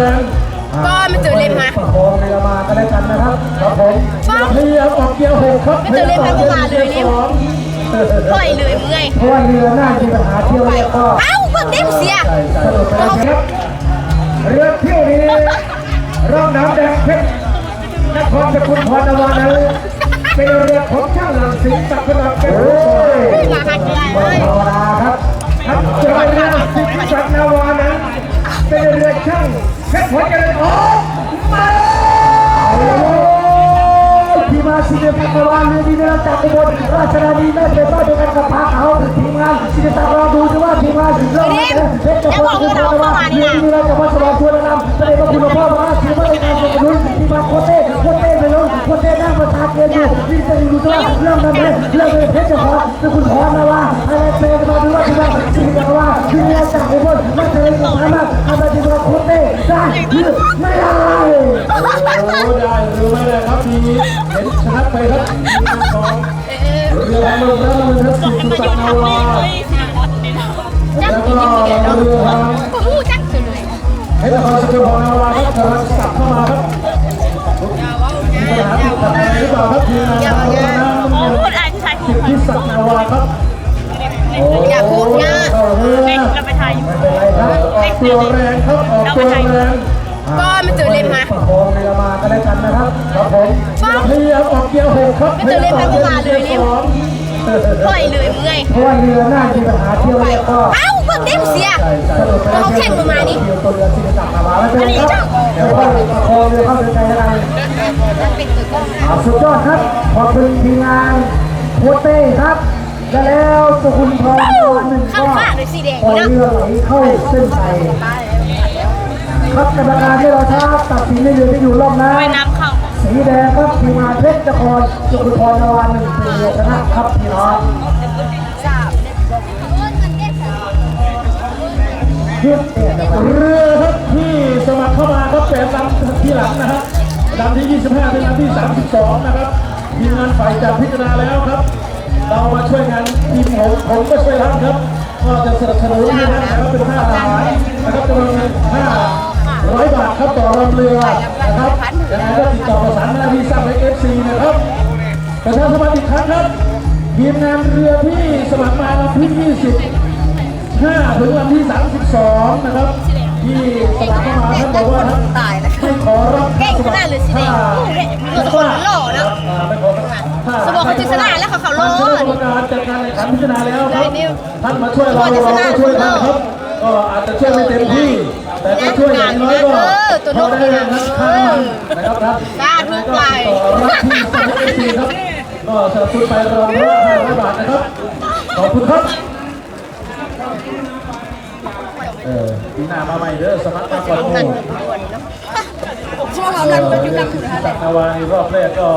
แรงก็ไม่เจอเล่มมาประคองเรือมาก็ได้กันนะครับครับผมฟ้าพยายามออกเกียร์หกครับไม่เจอเล่มมาเมื่อวานเลยเนี่ยปล่อยเลยเมื่อยเพราะว่าเรือหน้ามีปัญหาเที่ยวเนี่ยก็เอ้าเบิ่งเด้มเสียสรุปไปแล้วครับเรือเที่ยวนี้ร่องน้ำแดงเพชรนครสกุลพรนวานั้นเป็นเรือของช่างหลังสิงห์ตักขนาดเป็นรูปทรงมาหักเลย ทีมงานสิงห์ตักนาวาเรือดีเรือจากอุบลราชธานีได้เป็นบ้าเดียวกันกับพาเขาทีมงานสิงห์ตักรอดูสิว่าทีมงานเริ่มเพชรจะพลเจริญนาวาเรือดีเรือจากวัดสว่างชวนนำแสดงว่าคุณพ่อมาถือว่าเป็นกาบสนุนทีมาโคเต้โคเต้ไปลงโคเต้นั่งประชาเกณฑ์อยู่วิ่งไปดูตัวเรื่องนั้นเลยเรื่องเลยเพชรจะพอเป็นคุณพ่อนะว่าอะไรเป็นมาดูว่าทีมงานสิงห์ตักนาวาทีมงานจากอุบลราชธานี ได้หรือไม่ได้โอ้ได้หรือไม่ได้ครับทีนี้เห็นชัดไปครับทีมงานของเรือทางลงแล้วนะครับสิบสุสักนาวาแล้วก็เรือทางก็หูจักเลยเฮลิคอปเตอร์ของนาวาครับกำลังสับเข้ามาครับมีปัญหาติดขัดอะไรหรือเปล่าครับทีมงานของน้ำเงินพูดอะไรใช่สิบที่สักนาวาครับโอ้อย่าพูดนะเข้าเรือเราไปถ่ายไม่เป็นไรครับ ออกตัวแรงครับออกตัวแรงก็ม่เจอเล่มมาประคองเรือมาก็ได้วกันนะครับครับผมฟ้าพยายามออกเกียร์หกครับไม่เจอเล่มมาเมื่อวาเลยเนี่ยปล่อยเลยเมื่อยเพราะว่าเรือหน้ามีปัญหาเที่ยวเนี่ยก็เอ้าเบิ่งเด้มเสียสรุปไปแล้วเขาแข่งประมาณนี้เดียวตัวเรือสิงห์ตักนาวาไม่เป็นครับเดี๋ยวก็ประคองเรือเข้าเรือใจแล้วกันอ่าสุดยอดครับขอบคุณทีมงานโคเต้ครับ และแล้วสุขุนทองหนึ่งข้าก็งข้าเลยสีแดงปล่อยนะเรือไหลเข้าเส้นชัยครับกรรมการที่เราท้าตัดสินในเรือที่อยู่รอบน้ไปน้ำเข้าำสีแดงครับทีมงานเพชรนครสุขุนทองนวาหนึ่งเป็นเรือชนะครับพี่น้องขึ้นเนี่ยนะครับเรือครับที่สมัครเข้ามาครับแปดลำที่หลังนะครับลำที่ 25 เป็นลำที่ 32 นะครับทีมงานฝ่ายจัดพิจารณาแล้วครับ เรามาช่วยงานทีมผมผมก็ช่วยทำครับ ก็จะสนับสนุนให้นะครับเป็นค่าอาหารนะครับจำนวนเงิน500บาทครับต่อลำเรือนะครับยังไงก็ติดต่อประสานหน้าที่สร้างในเอฟซีนะครับประชาสัมพันธ์อีกครั้งครับทีมงานเรือที่สมัครมาลำที่20 5ถึงลำที่ 32 นะครับที่สมัครเข้ามาท่านบอกว่าท่านตายแล้วไม่ขอรับเก่งขนาดเลยสิเด็กมีแต่คน ดคณะกรรมการจัดการแข่งขันพิจารณาแล้วครับเลยนี่ท่านมาช่วยเราสมบอกจะชเรานะก็ช่วยท่านครับก็อาจจะช่วยไม่เต็มที่ แต่ก็ช่วยอย่างน้อยก็เออตัวพนอกได้เนี่ยนักข่าวนะครับท่านสาธุไปต่อรับที่สมัครเอฟซีครับก็สนับสนุนไปรองละ500บาทนะครับขอบคุณครับเออปีหน้ามาใหม่เด้อสมัครมาก่อนหมู่ช่วงเราลันไปอยู่กันจากนาวาในรอบแรกก็